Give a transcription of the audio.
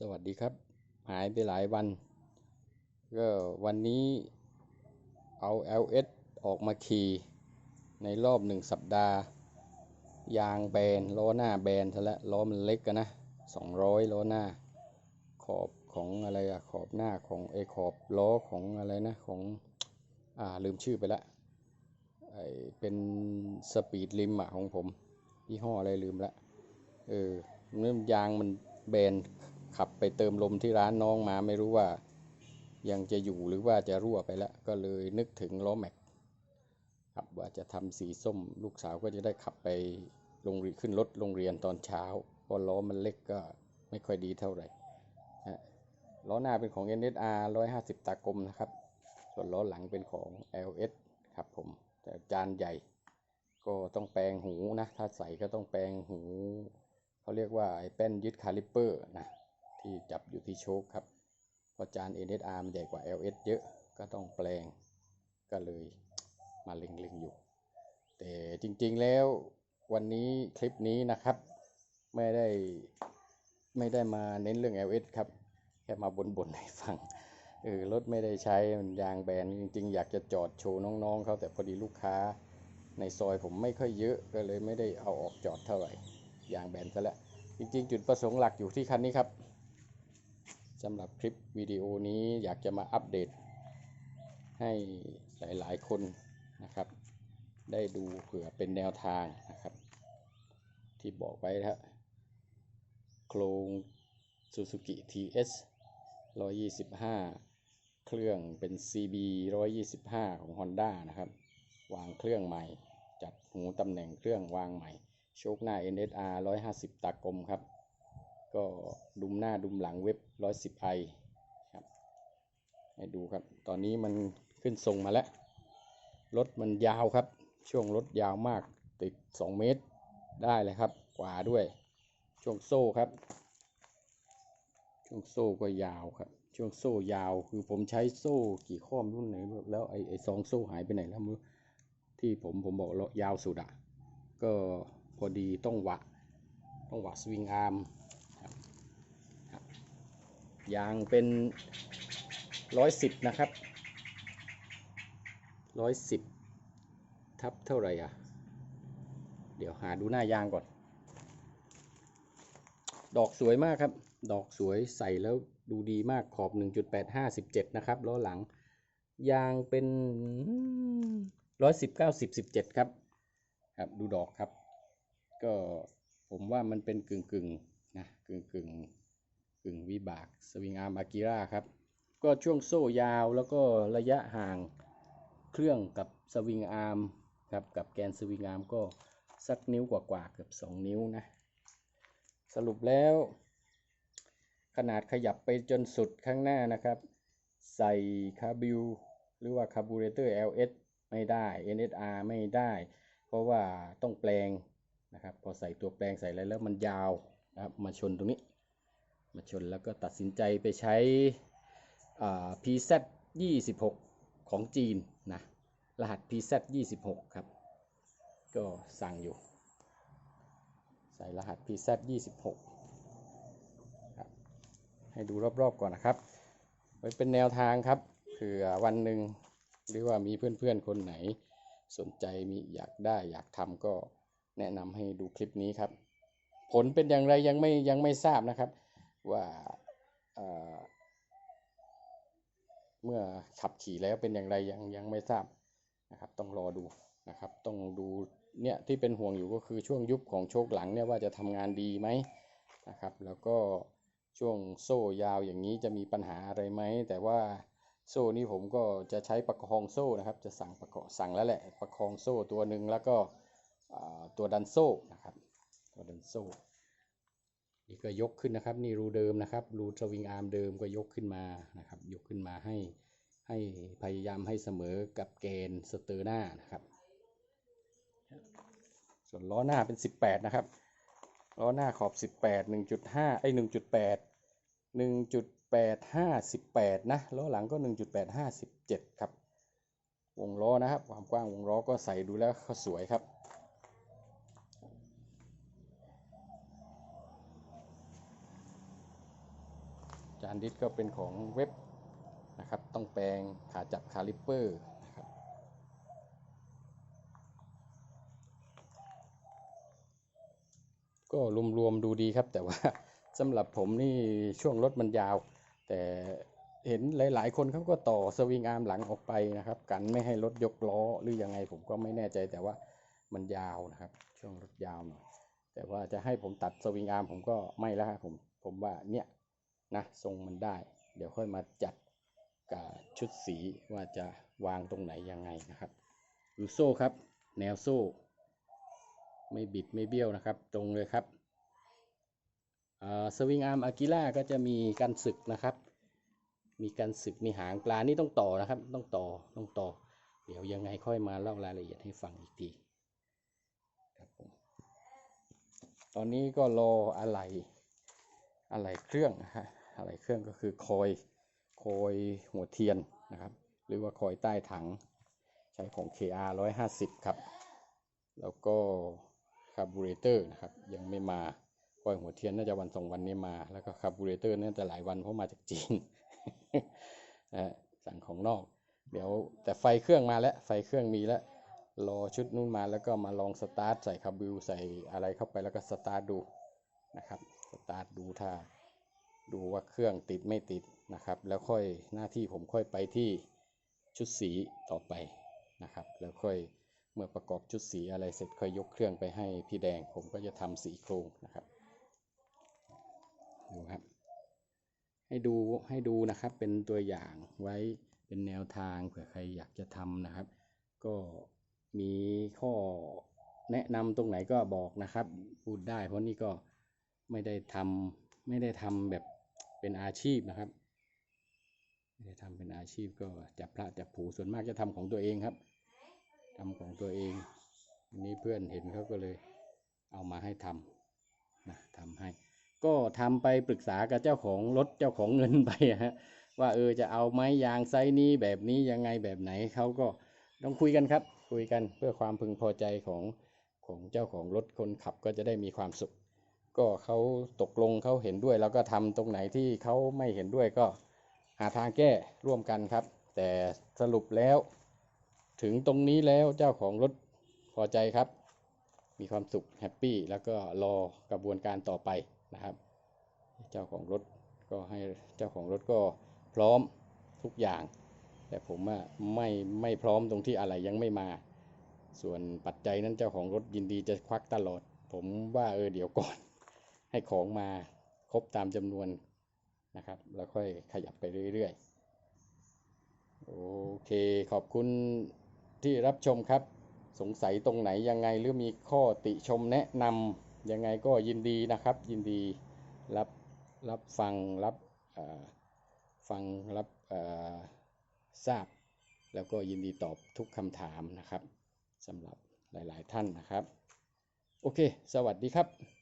สวัสดีครับ หายไปหลายวัน ก็วันนี้เอา LS ออกมาขี่ในรอบหนึ่งสัปดาห์ ยางแบน ล้อหน้าแบนซะแล้วล้อมันเล็กกันนะสองร้อยล้อหน้า ขอบของอะไรอะขอบหน้าของไอขอบล้อของอะไรนะของ อ่า ลืมชื่อไปละไอเป็นสปีดลิมอะของผมยี่ห้ออะไรลืมละเออเนื่องยางมันแบน ขับไปเติมลมที่ร้านน้องมาไม่รู้ว่ายังจะอยู่หรือว่าจะรั่วไปแล้ว ก็เลยนึกถึงล้อแม็กครับว่าจะทำสีส้ม ลูกสาวก็จะได้ขับไปโรงเรียนขึ้นรถโรงเรียนตอนเช้าเพราะล้อมันเล็กก็ไม่ค่อยดีเท่าไหร่ฮะล้อหน้าเป็นของ NSR 150 ตากลมนะครับ ส่วนล้อหลังเป็นของ LS ครับผม แต่จานใหญ่ ก็ต้องแปลงหูนะ ถ้าใส่ก็ต้องแปลงหู เขาเรียกว่าไอ้แป้นยึดคาลิปเปอร์นะ ที่จับอยู่ที่โชคครับเพราะจาน NSR มันใหญ่กว่า LS เยอะก็ต้องแปลงก็เลยมาเล็งๆอยู่ แต่จริงๆแล้ววันนี้คลิปนี้นะครับ ไม่ได้ไม่ได้มาเน้นเรื่อง LS ครับ แค่มาบ่นๆให้ฟังเออรถไม่ได้ใช้มันยางแบนจริงๆ อยากจะจอดโชว์น้องๆเขาแต่พอดีลูกค้าในซอยผมไม่ค่อยเยอะก็เลยไม่ได้เอาออกจอดเท่าไหร่ยางแบนซะแล้วจริงๆ จุดประสงค์หลักอยู่ที่คันนี้ครับ สำหรับคลิปวิดีโอนี้อยากจะมาอัปเดต ให้หลายๆคนนะครับ ได้ดูเผื่อเป็นแนวทางนะครับ ที่บอกไว้นะฮะโครง Suzuki TS 125 เครื่องเป็น CB 125 ของ Honda นะครับ วางเครื่องใหม่ จัดหูตำแหน่งเครื่องวางใหม่ โชคหน้า NSR 150 ตากลมครับ ก็ดุมหน้าดุมหลังเว็บ 110i ครับให้ดูครับ ตอนนี้มันขึ้นทรงมาแล้ว รถมันยาวครับ ช่วงรถยาวมากติด 2 เมตรได้เลยครับ กว่าด้วย ช่วงโซ่ครับ ช่วงโซ่ก็ยาวครับ ช่วงโซ่ยาวคือผมใช้โซ่กี่ข้อมรุ่นไหนไม่รู้แล้วไอ้ไอ้สองโซ่หายไปไหนแล้วม่รู้ที่ผมผมบอกยาวสุดอะก็พอดีต้องหวะ ต้องหวะสวิงอาร์ม ยางเป็นร้อยสิบนะครับร้อยสิบทับเท่าไหร่อะ เดี๋ยวหาดูหน้ายางก่อน ดอกสวยมากครับ ดอกสวยใส่แล้วดูดีมากขอบ 1.857 นะครับล้อหลัง ยางเป็น110 90 17ครับ ครับ ดูดอกครับ ก็ผมว่ามันเป็นกึ่งกึ่งๆนะกึ่งกึ่ง กึ่งวิบากสวิงอาร์มอากิระครับ ก็ช่วงโซ่ยาวแล้วก็ระยะห่างเครื่องกับสวิงอาร์มครับกับแกนสวิงอาร์มก็สักนิ้วกว่าๆเกือบ 2 นิ้วนะ สรุปแล้ว ขนาดขยับไปจนสุดข้างหน้านะครับ ใส่คาบิวหรือว่าคาร์บูเรเตอร์ LS ไม่ได้ NSR ไม่ได้ เพราะว่าต้องแปลงนะครับ พอใส่ตัวแปลงใส่อะไรแล้วมันยาวนะครับมาชนตรงนี้ มาชนแล้วก็ตัดสินใจไปใช้อ่า PZ 26 ของจีนนะ รหัส PZ 26 ครับ ก็สั่งอยู่ ใส่รหัส PZ 26 ครับ ให้ดูรอบๆก่อนนะครับ ไว้เป็นแนวทางครับเผื่อวันหนึ่งหรือว่ามีเพื่อนๆ คนไหนสนใจมีอยากได้อยากทำก็แนะนำให้ดูคลิปนี้ครับ ผลเป็นอย่างไรยังไม่ยังไม่ทราบนะครับ ว่าเมื่อขับขี่แล้วเป็นอย่างไรยังยังไม่ทราบนะครับ ต้องรอดูนะครับ ต้องดูเนี่ยที่เป็นห่วงอยู่ก็คือช่วงยุบของโชคหลังเนี่ยว่าจะทำงานดีไหมนะครับ แล้วก็ช่วงโซ่ยาวอย่างนี้จะมีปัญหาอะไรไหมแต่ว่าโซ่นี้ผมก็จะใช้ประคองโซ่นะครับ จะสั่งประกอบสั่งแล้วแหละประคองโซ่ตัวหนึ่งแล้วก็ตัวดันโซ่นะครับตัวดันโซ่ นี่ก็ยกขึ้นนะครับ นี่รูเดิมนะครับรูสวิงอาร์มเดิมก็ยกขึ้นมานะครับ ยกขึ้นมาให้ให้พยายามให้เสมอกับแกนสเตอร์หน้านะครับ ส่วนล้อหน้าเป็น 18 นะครับ ล้อหน้าขอบ 18 1.5ไอ้1.8 1.85 18นะ ล้อหลังก็ 1.857 ครับ วงล้อนะครับ ความกว้างวงล้อก็ใส่ดูแล้วก็สวยครับ จานดิสก็เป็นของเว็บนะครับ ต้องแปลงขาจับคาลิปเปอร์นะครับก็รวมๆดูดีครับ แต่ว่าสำหรับผมนี่ช่วงรถมันยาว แต่เห็นหลาย ๆ คนเขาก็ต่อสวิงอาร์มหลังออกไปนะครับ กันไม่ให้รถยกล้อหรือยังไงผมก็ไม่แน่ใจแต่ว่ามันยาวนะครับ ช่วงรถยาวหน่อยแต่ว่าจะให้ผมตัดสวิงอาร์มผมก็ไม่แล้วครับผมผมว่าเนี่ย นะทรงมันได้ เดี๋ยวค่อยมาจัดกับชุดสีว่าจะวางตรงไหนยังไงนะครับดูโซ่ครับ แนวโซ่ ไม่บิดไม่เบี้ยวนะครับ ตรงเลยครับสวิงอาร์มอากิล่าก็จะมีการสึกนะครับ มีการสึกมีหางปลานี่ต้องต่อนะครับ ต้องต่อต้องต่อ เดี๋ยวยังไงค่อยมาเล่ารายละเอียดให้ฟังอีกทีครับผมตอนนี้ก็รออะไรอะไรเครื่องนะฮะ อะไรเครื่องก็คือคอยคอยหัวเทียนนะครับ หรือว่าคอยใต้ถังใช้ของ KR 150 ครับ แล้วก็คาร์บูเรเตอร์นะครับยังไม่มาคอยหัวเทียนน่าจะวันสองวันนี้มา แล้วก็คาร์บูเรเตอร์น่าจะหลายวันเพราะมาจากจีนสั่งของนอก เดี๋ยวแต่ไฟเครื่องมาแล้วไฟเครื่องมีแล้วรอชุดนู้นมาแล้วก็มาลองสตาร์ทใส่คาร์บิวใส่อะไรเข้าไปแล้วก็สตาร์ทดูนะครับ สตาร์ทดูถ้า ดูว่าเครื่องติดไม่ติดนะครับ แล้วค่อยหน้าที่ผมค่อยไปที่ชุดสีต่อไปนะครับ แล้วค่อยเมื่อประกอบชุดสีอะไรเสร็จค่อยยกเครื่องไปให้พี่แดง ผมก็จะทำสีโครงนะครับดูครับ ให้ดูให้ดูนะครับเป็นตัวอย่างไว้เป็นแนวทางเผื่อใครอยากจะทำนะครับ ก็มีข้อแนะนำตรงไหนก็บอกนะครับพูดได้ เพราะนี่ก็ไม่ได้ทำไม่ได้ทำแบบ เป็นอาชีพนะครับทำเป็นอาชีพก็จับพระจับผูส่วนมากจะทำของตัวเองครับทำของตัวเองอันนี้เพื่อนเห็นเขาก็เลยเอามาให้ทำนะทำให้ ก็ทำไปปรึกษากับเจ้าของรถเจ้าของเงินไปฮะว่าเออจะเอาไม้ยางไซนี้แบบนี้ยังไงแบบไหนเขาก็ต้องคุยกันครับ คุยกันเพื่อความพึงพอใจของของเจ้าของรถคนขับก็จะได้มีความสุข ก็เขาตกลงเขาเห็นด้วย แล้วก็ทำตรงไหนที่เขาไม่เห็นด้วยก็หาทางแก้ร่วมกันครับ แต่สรุปแล้ว ถึงตรงนี้แล้วเจ้าของรถพอใจครับ มีความสุขแฮปปี้แล้วก็รอกระบวนการต่อไปนะครับ เจ้าของรถก็ให้เจ้าของรถก็พร้อมทุกอย่าง แต่ผมอะไม่ไม่พร้อมตรงที่อะไรยังไม่มา ส่วนปัจจัยนั้นเจ้าของรถยินดีจะควักตลอด ผมว่าเออเดี๋ยวก่อน ให้ของมาครบตามจำนวนนะครับ แล้วค่อยขยับไปเรื่อยๆ โอเค ขอบคุณที่รับชมครับ สงสัยตรงไหนยังไงหรือมีข้อติชมแนะนำยังไงก็ยินดีนะครับ ยินดีรับรับฟังรับฟังรับทราบ แล้วก็ยินดีตอบทุกคำถามนะครับสำหรับหลาย ๆ ท่านนะครับ โอเค สวัสดีครับ